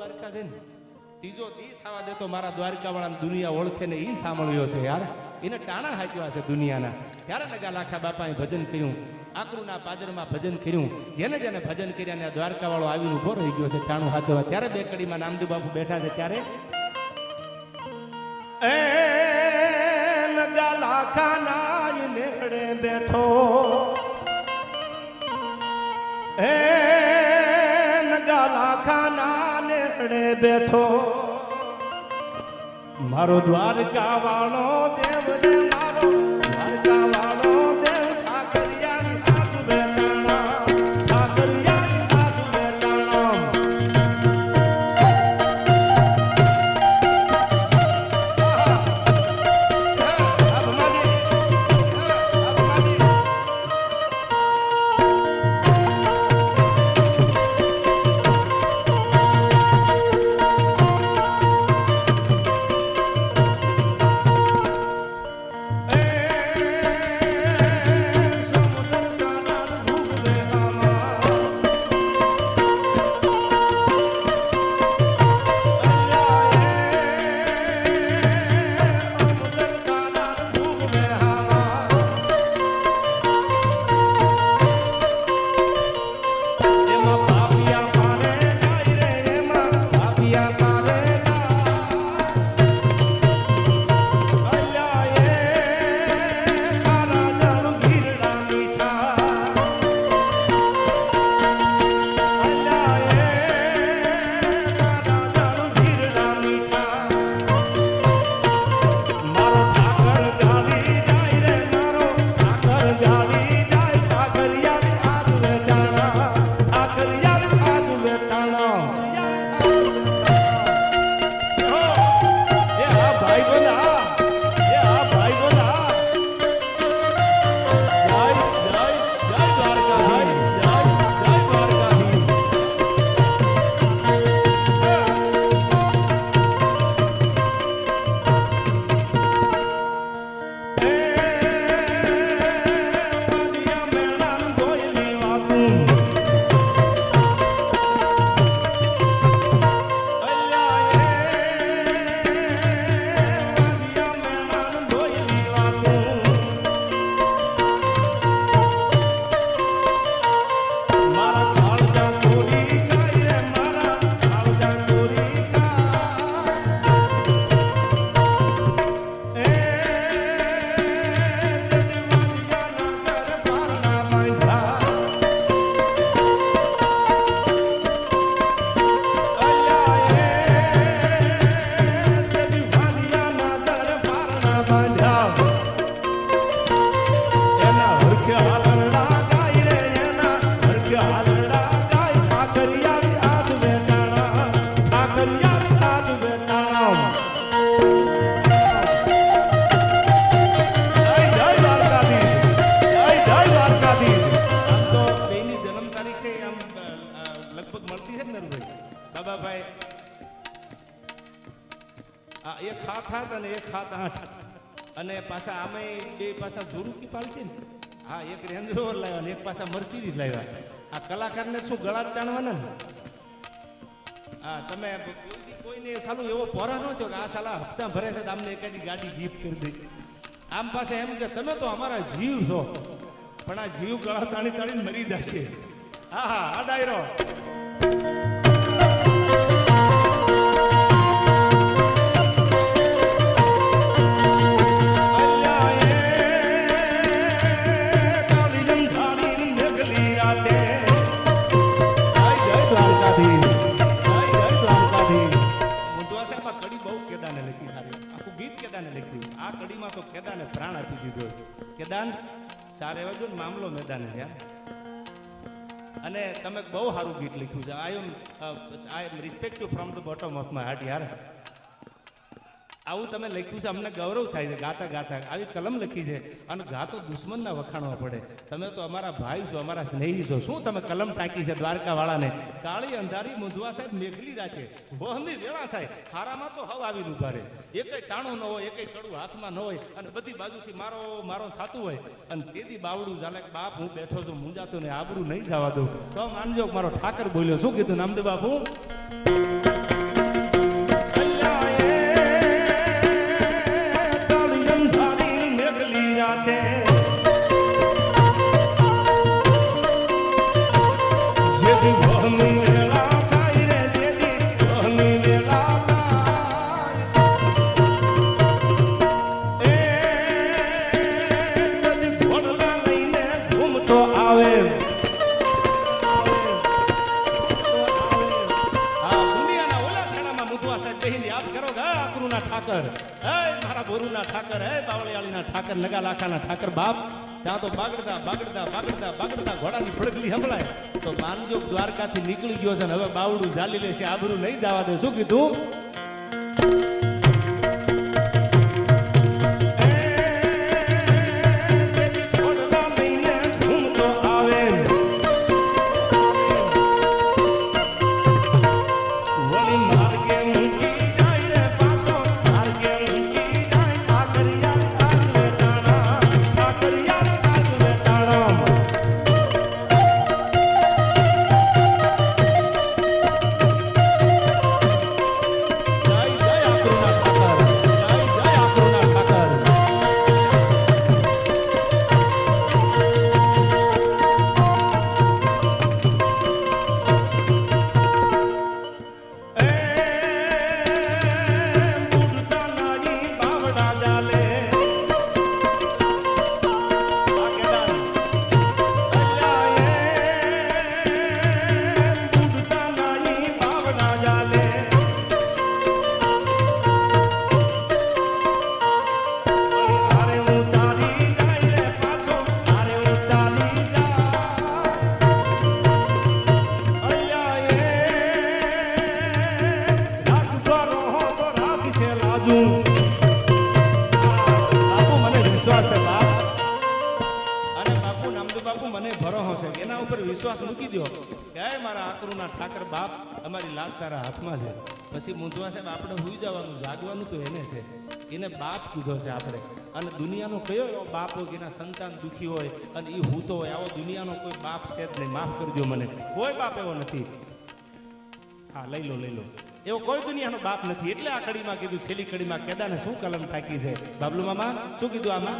દ્વારકા છે ને, ત્રીજો દી થવા દે મારા દ્વારકા વાળા દુનિયા ઓળખે ને એ સાંભળ્યો છે યાર. એને ટાણા હાચવા છે દુનિયાના. ત્યારે લગા લાખા બાપાએ ભજન કર્યું, આકરુના પાદરમાં ભજન કર્યું. જેને જેને ભજન કર્યા ને દ્વારકા વાળો આવીને ઊભો રહી ગયો છે ટાણું હાચવા. ત્યારે બે કડીમાં નામદુ બાપુ બેઠા છે, ત્યારે? એ લગા લાખાના નેડે બેઠો. એ નેડે બેઠો. મારો દ્વારકા વાળો દેવ રે મારો દ્વારકા વાળો બાબાભાઈ આ એક હાથ હાથ અને એક હાથ અને પાછા આમે બે પાછા ઝુરુકી પાલટી ને. હા, એક રેન્જ લાવ્યા ને એક પાછા મર્સિડીઝ લાવ્યા. આ કલાકારને શું ગળા તાણવાના ને હા, તમે કોઈને સાલું એવો પોરા ન છો કે આ સાલા હપ્તા ભરે છે તમને એકાદી ગાડી ગિફ્ટ કરી દે. આમ પાસે એમ કે તમે તો અમારા જીવ છો, પણ આ જીવ ગળા તાણી તાણીને મરી જશે. હા હા, આ ડાયરો. તમે બહુ સારું ગીત લખ્યું છે. I am I am respect you from the bottom of my heart યાર. આવું તમે લખ્યું છે, અમને ગૌરવ થાય છે, ગાતા ગાતા. આવી કલમ લખી છે. અને ગાતો દુશ્મનના વખાણવા પડે. તમે તો અમારા ભાઈ છો, અમારા સ્નેહી છો. શું તમે કલમ ટાંકી છે દ્વારકા વાળાને કાળી અંધારી મુંધવા સાહેબ મેઘલી રાખે. વહમી વેળા થાય. હારામાં તો હવ આવીને ઊભા રહે. એક ટાણું ન હોય એક કડું હાથમાં ન હોય. અને બધી બાજુથી મારો મારો થતું હોય. અને તેથી બાવડું ચાલે બાપ, હું બેઠો છું મુંજાતો ને, આબરું નહીં જવા દઉં. તો માનજો મારો ઠાકર બોલ્યો. શું કીધું, નામદેવ બાપુ? બેહીને યાદ કરો હે આકરુના ઠાકર. હે, મારા બોરુના ઠાકર. હે, બાવળિયાળીના ઠાકર. નગા લાખાના ઠાકર, બાપ. ત્યાં તો બાગડતા બાગડતા બાગડતા બાગડતા ઘોડાની ફડકલી સંભળાય. તો માનજો, દ્વારકાથી નીકળી ગયો છે ને, હવે બાવડું ઝાલી લેશે, આબરું નહીં જવા દે. શું કીધું? દો કે મારા આકરુના ઠાકર બાપ અમારી લાત તારા હાથમાં છે. પછી મૂંઝવા સાહેબ, આપણે સુઈ જવાનું, જાગવાનું તો એને છે. એને બાપ કીધો છે આપણે. અને દુનિયાનો કયો એવો બાપ હોય કે એના સંતાન દુઃખી હોય અને એ હૂતો હોય, આવો દુનિયાનો કોઈ બાપ છે જ નહીં. માફ કરજો મને. કોઈ બાપ એવો નથી. હા, લઈ લો લઈ લો. એવો કોઈ દુનિયાનો બાપ નથી. એટલે આ કડીમાં કીધું, છેલ્લી કડીમાં કેદાને શું કલમ થાકી છે? બાબલુ મામા, શું કીધું આમાં?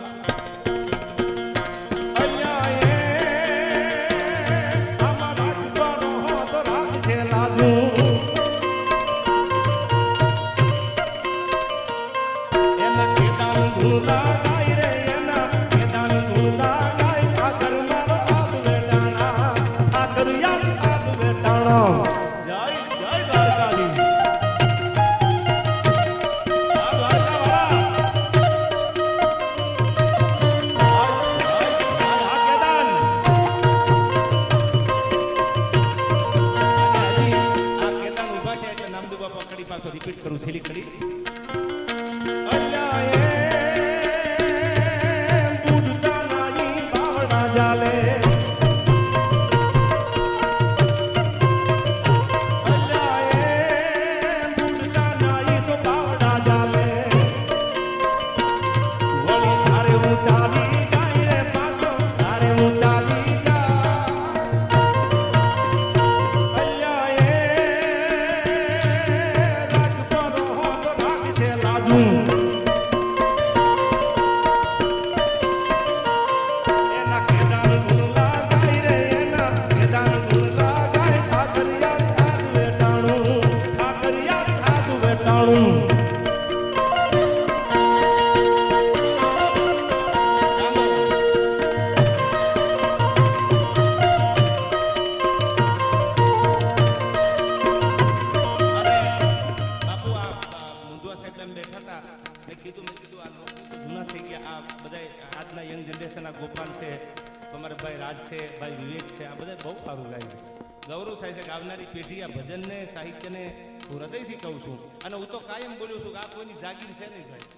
સાહિત્યને હું હૃદયથી કહું છું. અને હું તો કાયમ બોલું છું કે આ કોઈની જાગીર છે નહીં ભાઈ.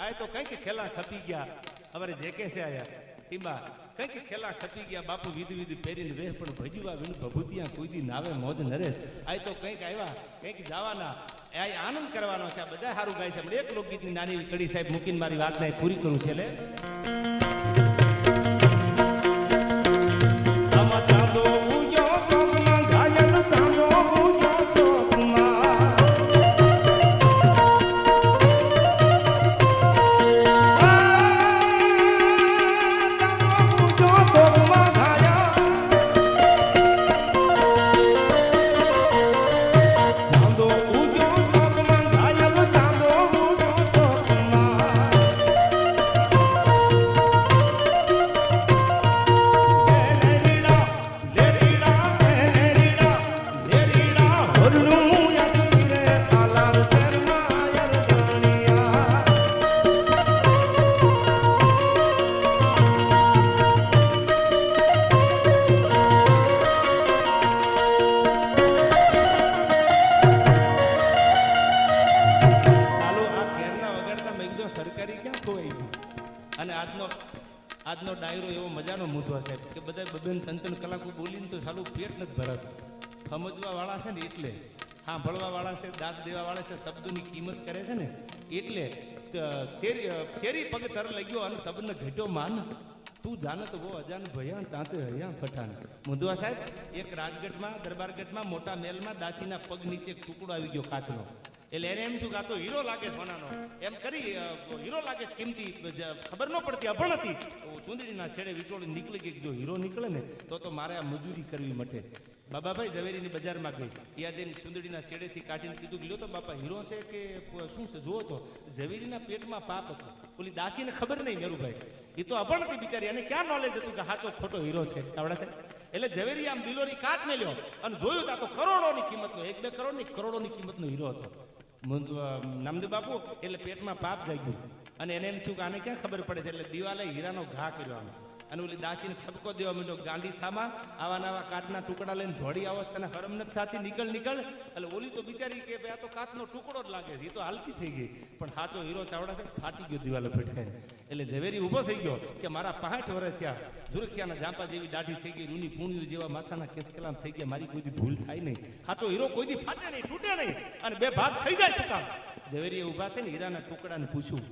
આ તો કંઈક ખેલા ખપી ગયા. અમારે જે કે છે આયા. ટીંબા, કંઈક ખેલા ખપી ગયા, બાપુ વિધ વિધ પહેરીને વેહ, પણ ભજવા વિન ભભૂતિયા કુદી નાવે મોજ નરેશ. આ તો કંઈક આવ્યા, કંઈક જવાના. આ આનંદ કરવાનો છે, આ બધા સારું ગાય છે. એક લોકગીતની નાની કડી સાહેબ મૂકીને મારી વાતને પૂરી કરું છે, એટલે அருளும் એટલે હા ભળવા વાળા છે, દાંત દેવા વાળા છે, શબ્દોની કિંમત કરે છે ને, એટલે ચેરી પગ તર લગ્યો અને તબને ઘટ્યો માન, તું જાનત વો અજાન ભયાન, તાંતે હયા ફટાન મુંદવા સાહેબ, એક રાજગઢમાં, દરબારગઢમાં, મોટા મહેલમાં દાસીના પગ નીચે એક ટુકડો આવી ગયો કાચનો એટલે એને એમ શું કે તો હીરો લાગે સોનાનો એમ કરી હીરો લાગે કિંમતી ખબર ન પડતી, અભણ હતી. ચૂંદડીના છેડે વિટોળી નીકળી ગઈ જો હીરો નીકળે ને, તો તો મારે આ મજૂરી કરવી મટે. બાબાભાઈ ઝવેરીની બજારમાં ગઈ. ત્યાં જઈને ચૂંદડીના છેડેથી કાઢીને કીધું લ્યો તો બાપા, હીરો છે કે શું છે? જુઓ તો. ઝવેરીના પેટમાં પાપ હતો. ઓલી દાસીને ખબર નહીં મેરુભાઈ. એ તો અભણ હતી બિચારી. એને ક્યાં નોલેજ હતું કે સાચો ખોટો હીરો છે? ચાવડા છે? એટલે ઝવેરી આમ બિલોરી કાચ મેલ્યો અને જોયું તો આ તો કરોડોની કિંમતનો, એક બે કરોડની કરોડોની કિંમતનો હીરો હતો. નામદેવ બાપુ, એટલે પેટમાં પાપ જાગ્યું. અને એને એમ થયું કે આને ક્યાં ખબર પડે છે? એટલે દિવાલે હીરાનો ઘા કર્યો આમ. અને ઓલી દાસીને ઠપકો દેવા માંડ્યો ગાંડી થામાં આવા નવા કાચના ટુકડા લઈને ધોળી આવો તને હરમ નથી થતી, નીકળ નીકળ. એટલે ઓલી તો બિચારી કે ભાઈ આ તો કાચનો ટુકડો જ લાગે છે, એ તો હાલતી થઈ ગઈ. પણ સાચો હીરો ચાવડા છે ફાટી ગયો દિવાલો ફટકાઈને એટલે ઝવેરી ઊભો થઈ ગયો કે મારા પાંઠ વર્ષ થયા, ઝુરખિયાના જાંપા જેવી દાઢી થઈ ગઈ, રૂની પૂણિયું જેવા માથાના કેસકલામ થઈ ગયા, મારી કોઈ દી ભૂલ થાય નહીં. સાચો હીરો કોઈ દી ફાટે નહીં, તૂટે નહીં. અને બે ભાગ થઈ જાય છે કામ ઝવેરીએ ઊભા થઈને હીરાના ટુકડાને પૂછ્યું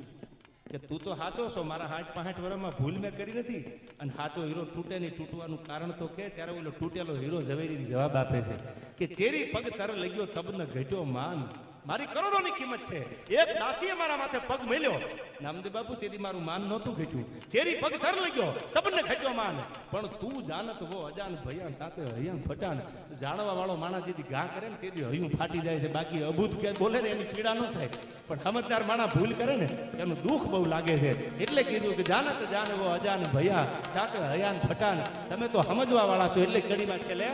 કે તું તો સાચો છો, મારા હાથ પાંઠ વર્ષમાં ભૂલ મેં કરી નથી. અને સાચો હીરો તૂટે નહીં, તૂટવાનું કારણ તો કે ત્યારે ઓલો તૂટેલો હીરો ઝવેરી જવાબ આપે છે કે ચેરી પગ તર લગ્યો તબને ઘટ્યો માન. મારી કરોડોની કિંમત છે. એક દાસીએ મારા માથે પગ મેલ્યો. નામદેવ બાપુ, તેથી મારું માન નહોતું ઘટ્યું. ચેરી પગ તર લગ્યો. તમને ઘટ્યો માન. પણ તું જાનત હો, અજાન ભયાન, તાતે હૈયાન ફટાન જાણવા વાળો માણસ જેથી ઘા કરે ને તેથી હૈયું ફાટી જાય છે. બાકી અભૂત કે બોલે ને એની પીડા ન થાય. પણ સમજદાર માણા ભૂલ કરે ને, એનું દુઃખ બહુ લાગે છે. એટલે કીધું કે જાનત જાનવો અજાન ભયા, તાતે હયાન ફટાન તમે તો સમજવા વાળા છો, એટલે કડીમાં છેલ્લે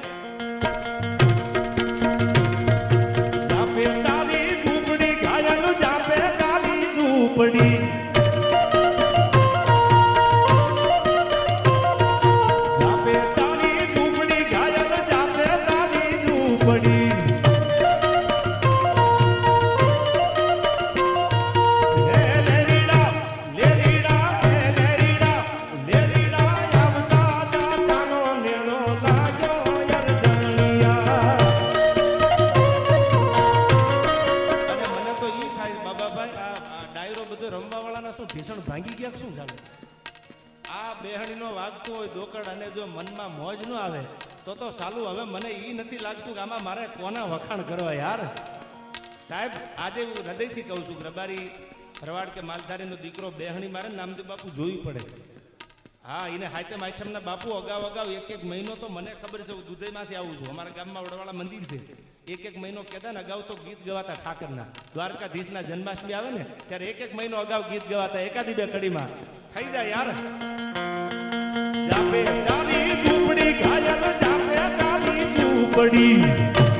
વાગતો હોય દોકડ અને જો મનમાં મોજ ન આવે, તો તો સાલું હવે મને એ નથી લાગતું કે આમાં મારે કોના વખાણ કરવા યાર? સાહેબ, આજે હું હૃદયથી કહું છું રબારી ભરવાડ કે માલધારીનો દીકરો બેહણી મારે નામદેવ બાપુ જોવી પડે. હા એને હાથે આઠમના બાપુ અગાઉ અગાઉ એક એક મહિનો તો મને ખબર છે, હું દુધઈમાંથી આવું છું. અમારા ગામમાં વડવાળા મંદિર છે. એક એક મહિનો કહેતા ને અગાઉ તો ગીત ગવાતા ઠાકરના. દ્વારકાધીશના જન્માષ્ટમી આવે ને, ત્યારે એક એક મહિનો અગાઉ ગીત ગવાતા એકાદી બે કડીમાં. થઈ જાય યાર. જાપે તારી ઝૂંપડી ઘાયલ જાપે તારી ઝૂંપડી.